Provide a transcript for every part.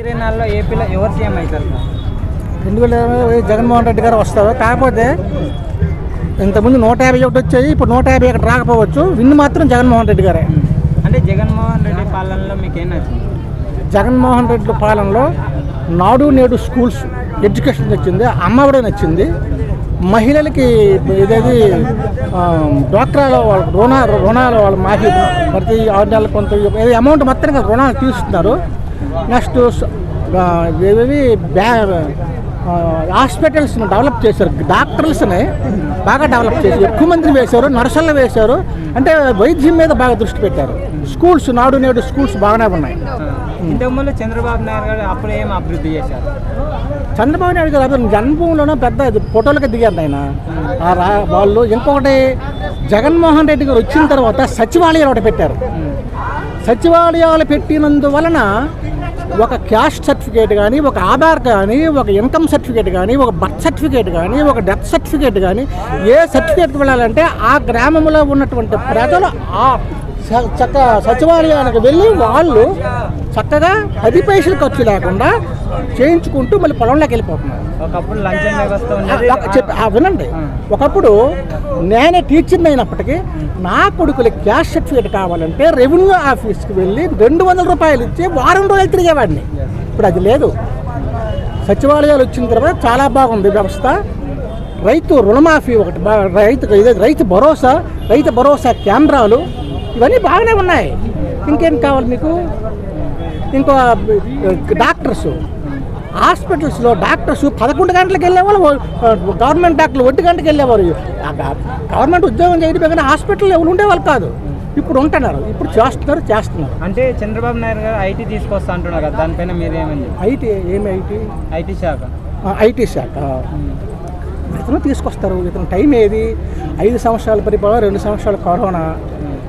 ఇరవై నాలుగులో ఏపీలో ఎవరు సీఎం అవుతారు? రెండు వేల ఇరవై జగన్మోహన్ రెడ్డి గారు వస్తారు. కాకపోతే ఇంతకుముందు నూట యాభై ఒకటి వచ్చాయి ఇప్పుడు నూట యాభై ఒకటి రాకపోవచ్చు. విన్ మాత్రం జగన్మోహన్ రెడ్డి గారే. అంటే జగన్మోహన్ రెడ్డి పాలనలో మీకు ఏం నచ్చింది? జగన్మోహన్ రెడ్డి పాలనలో నాడు నేడు స్కూల్స్ ఎడ్యుకేషన్ నచ్చింది అమ్మఒడి నచ్చింది. మహిళలకి ఇదేది డ్వాక్రాలో వాళ్ళ రుణ రుణాలు వాళ్ళ మాఫీ ప్రతి ఆరు నెలలకు కొంత అమౌంట్ మొత్తంగా రుణాలు తీస్తున్నారు. నెక్స్ట్ ఏవేవి బ్యా హాస్పిటల్స్ని డెవలప్ చేశారు. డాక్టర్స్ని బాగా డెవలప్ చేశారు. ఎక్కువ మందిని వేశారు నర్సులను వేశారు. అంటే వైద్యం మీద బాగా దృష్టి పెట్టారు. స్కూల్స్ నాడు నేడు స్కూల్స్ బాగానే ఉన్నాయి. ఇంతకుముందు చంద్రబాబు నాయుడు గారు అప్పుడు ఏం అభివృద్ధి చేశారు? చంద్రబాబు నాయుడు గారు అసలు జన్మభూమిలోనే పెద్ద ఫోటోలకి దిగారు ఆయన. వాళ్ళు ఇంకొకటి జగన్మోహన్ రెడ్డి గారు వచ్చిన తర్వాత సచివాలయాలు ఒకటి పెట్టారు. సచివాలయాలు పెట్టినందువలన ఒక క్యాస్ట్ సర్టిఫికేట్ కానీ ఒక ఆధార్ కానీ ఒక ఇన్కమ్ సర్టిఫికేట్ కానీ ఒక బర్త్ సర్టిఫికేట్ కానీ ఒక డెత్ సర్టిఫికేట్ కానీ ఏ సర్టిఫికేట్కి వెళ్ళాలంటే ఆ గ్రామంలో ఉన్నటువంటి ప్రజలు ఆ స- చక్క సచివాలయానికి వెళ్ళి వాళ్ళు చక్కగా పది పైసలు ఖర్చు లేకుండా చేయించుకుంటూ మళ్ళీ పొలంలోకి వెళ్ళిపోతున్నారు. వినండి. ఒకప్పుడు నేనే టీచర్ని అయినప్పటికీ నా కొడుకులకి క్యాష్ సర్టిఫికేట్ కావాలంటే రెవెన్యూ ఆఫీస్కి వెళ్ళి రెండు వందల రూపాయలు ఇచ్చి వారం రోజులు తిరిగేవాడిని. ఇప్పుడు అది లేదు. సచివాలయాలు వచ్చిన తర్వాత చాలా బాగుంది వ్యవస్థ. రైతు రుణమాఫీ ఒకటి రైతు ఇదే రైతు భరోసా రైతు భరోసా కేంద్రాలు ఇవన్నీ బాగానే ఉన్నాయి. ఇంకేం కావాలి మీకు? ఇంకో డాక్టర్స్. హాస్పిటల్స్లో డాక్టర్స్ పదకొండు గంటలకు వెళ్ళేవాళ్ళు గవర్నమెంట్ డాక్టర్లు ఒంటి గంటలకు వెళ్ళేవారు. గవర్నమెంట్ ఉద్యోగం చేయడం కానీ హాస్పిటల్లో ఎవరు ఉండేవాళ్ళు కాదు. ఇప్పుడు ఉంటున్నారు ఇప్పుడు చేస్తున్నారు చేస్తున్నారు. అంటే చంద్రబాబు నాయుడు గారు ఐటీ తీసుకొస్తా అంటున్నారు కదా దానిపైన మీరు చెప్పారు ఐటీ ఏమి ఐటీ? ఐటీ శాఖ. ఐటీ శాఖ. ఇతను తీసుకొస్తారు ఇతను టైం ఏది? ఐదు సంవత్సరాల పరిపాలన రెండు సంవత్సరాల కరోనా.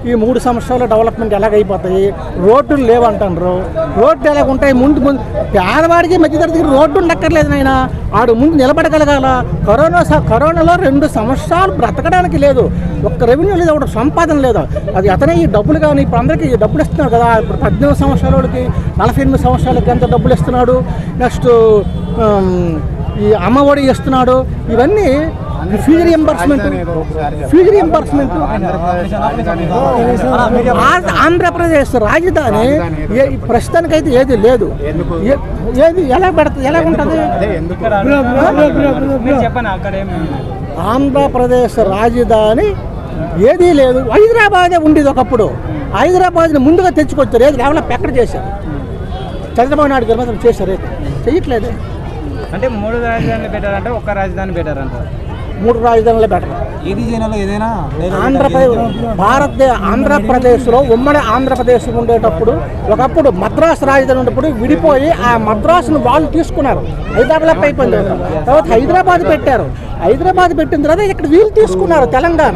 ఈ మూడు సంవత్సరాలు డెవలప్మెంట్ ఎలాగైపోతాయి? రోడ్లు లేవంటారు రోడ్లు ఎలాగ ఉంటాయి ముందు ముందు పేదవాడికి మధ్యతరగతికి రోడ్డు ఉండక్కర్లేదు నాయన. ఆడు ముందు నిలబడగలగాల. కరోనా కరోనాలో రెండు సంవత్సరాలు బ్రతకడానికి లేదు. ఒక్క రెవెన్యూ లేదు ఒకటి సంపాదన లేదు. అది అతనే ఈ డబ్బులు కానీ ఇప్పుడు అందరికీ ఈ డబ్బులు ఇస్తున్నారు కదా. ఇప్పుడు పద్దెనిమిది సంవత్సరాల వాళ్ళకి నలభై ఎనిమిది సంవత్సరాలకి ఎంత డబ్బులు ఇస్తున్నాడు? నెక్స్ట్ ఈ అమ్మఒడి ఇస్తున్నాడు. ఇవన్నీ fee reimbursement fee reimbursement Andhra Pradesh రాజధాని. ప్రస్తుతానికైతే ఏది లేదు. ఏది ఎలా పెడతా ఎలా ఉంటుంది? ఆంధ్రప్రదేశ్ రాజధాని ఏదీ లేదు. హైదరాబాదే ఉండేది ఒకప్పుడు. హైదరాబాద్ని ముందుగా తెచ్చుకొచ్చారు. ఏది డెవలప్ ఎక్కడ చేశారు? చంద్రబాబు నాయుడు గారు మాత్రం చేశారు. ఏది? చెయ్యట్లేదు అంటే మూడు రాజధానులు పెట్టారంటే ఒక్క రాజధాని పెట్టారంటారు మూడు రాజధానులు బెటర్. ఏది జనాలు ఏదైనా ఆంధ్రప్రదేశ్ భారతదేశ ఆంధ్రప్రదేశ్లో ఉమ్మడి ఆంధ్రప్రదేశ్ ఉండేటప్పుడు ఒకప్పుడు మద్రాసు రాజధాని ఉన్నప్పుడు విడిపోయి ఆ మద్రాసును వాళ్ళు తీసుకున్నారు. హైదరాబాద్ అయిపోయింది తర్వాత. హైదరాబాద్ పెట్టారు. హైదరాబాద్ పెట్టిన తర్వాత ఇక్కడ వీళ్ళు తీసుకున్నారు తెలంగాణ.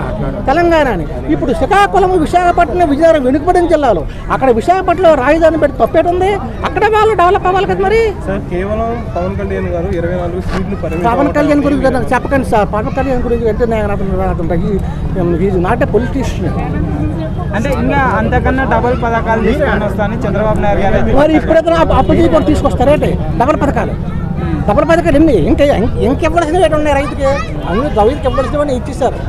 తెలంగాణని. ఇప్పుడు శ్రీకాకుళం విశాఖపట్నం విజయనగరం వెనుకబడిన జిల్లాలు. అక్కడ విశాఖపట్నంలో రాజధాని పెట్టి తప్పేటుంది. అక్కడ వాళ్ళు డెవలప్ అవ్వాలి కదా మరి? సార్ కేవలం పవన్ కళ్యాణ్ గారు ఇరవై నాలుగు పవన్ కళ్యాణ్ గురించి చెప్పకండి సార్. పవన్ కళ్యాణ్ గురించి అంటే ఈజ్ నాట్ ఎ పొలిటీషియన్ అంటే ఇంకా అంతకన్నా డబుల్ పథకాలు తీసుకొని వస్తానని చంద్రబాబు నాయుడు గారు మరి ఇప్పుడైతే అప్పు కూడా తీసుకొస్తారేంటి డబల్ పథకాలు. డబల్ పథకాలు ఎన్ని? ఇంకా ఇంకెవ్వలసినవి ఏంటి ఉన్నాయి రైతుకి? అన్ని రైతుకి ఇవ్వాల్సినవన్నీ ఇచ్చేసారు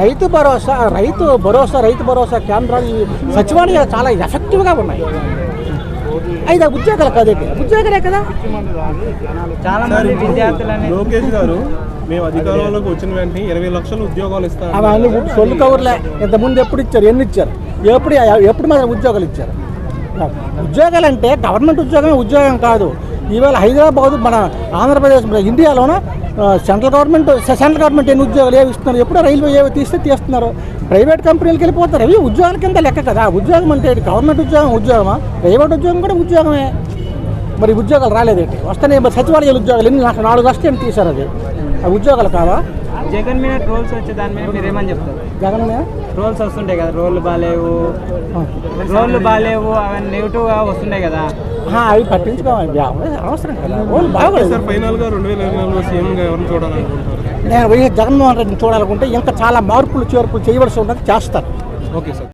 రైతు భరోసా రైతు భరోసా రైతు భరోసా కేంద్రాలు ఈ సచివాలయాలు చాలా ఎఫెక్టివ్గా ఉన్నాయి. అయితే ఉద్యోగాలు కాదేంటి ఉద్యోగాలే కదా? చాలా మంది విద్యార్థులని లోకేష్ గారు మేము అధికారంలోకి వచ్చిన వెంటనే ఇరవై లక్షల ఉద్యోగాలు ఇస్తాం అవన్నీ సొల్లు కవర్లే. ఇంతకుముందు ఎప్పుడు ఇచ్చారు? ఎన్ని ఇచ్చారు? ఎప్పుడు ఎప్పుడు మన ఉద్యోగాలు ఇచ్చారు? ఉద్యోగాలు అంటే గవర్నమెంట్ ఉద్యోగమే ఉద్యోగం కాదు. ఈవేళ హైదరాబాద్ మన ఆంధ్రప్రదేశ్ మన ఇండియాలోన సెంట్రల్ గవర్నమెంట్ సెంట్రల్ గవర్నమెంట్ ఎన్ని ఉద్యోగాలు ఏవి ఇస్తున్నారు? ఎప్పుడో రైల్వే ఏవి తీస్తే తీస్తున్నారు? ప్రైవేట్ కంపెనీలకు వెళ్ళిపోతారు. అవి ఉద్యోగాల కింద లెక్క కదా. ఉద్యోగం అంటే గవర్నమెంట్ ఉద్యోగం ఉద్యోగమా? ప్రైవేట్ ఉద్యోగం కూడా ఉద్యోగమే. మరి ఉద్యోగాలు రాలేదేంటి వస్తేనే మరి సచివాలయాల ఉద్యోగాలు ఎన్ని? నాకు నాలుగు వస్తే తీశారు అది. ఆ ఉద్యోగాలు కావా? జగన్ మీద ట్రోల్స్ వచ్చే దాని మీద మీరు ఏమని చెప్తారు? జగన్ ట్రోల్స్ వస్తుంటాయి కదా రోడ్లు బాగాలేవు. రోడ్లు బాగాలేవు అవన్నీ నెగిటివ్గా వస్తుంటాయి కదా. అవి పట్టించుకోవాలి. అవసరం కదా. వాళ్ళు బాగోలేదు సార్ ఫైనల్గా రెండు వేల ఎవరిని చూడాలనుకుంటున్నారు? నేను వైఎస్ జగన్మోహన్ రెడ్డిని చూడాలనుకుంటే ఇంకా చాలా మార్పులు చేర్పులు చేయవలసి ఉంటుంది చేస్తారు. Okay sir.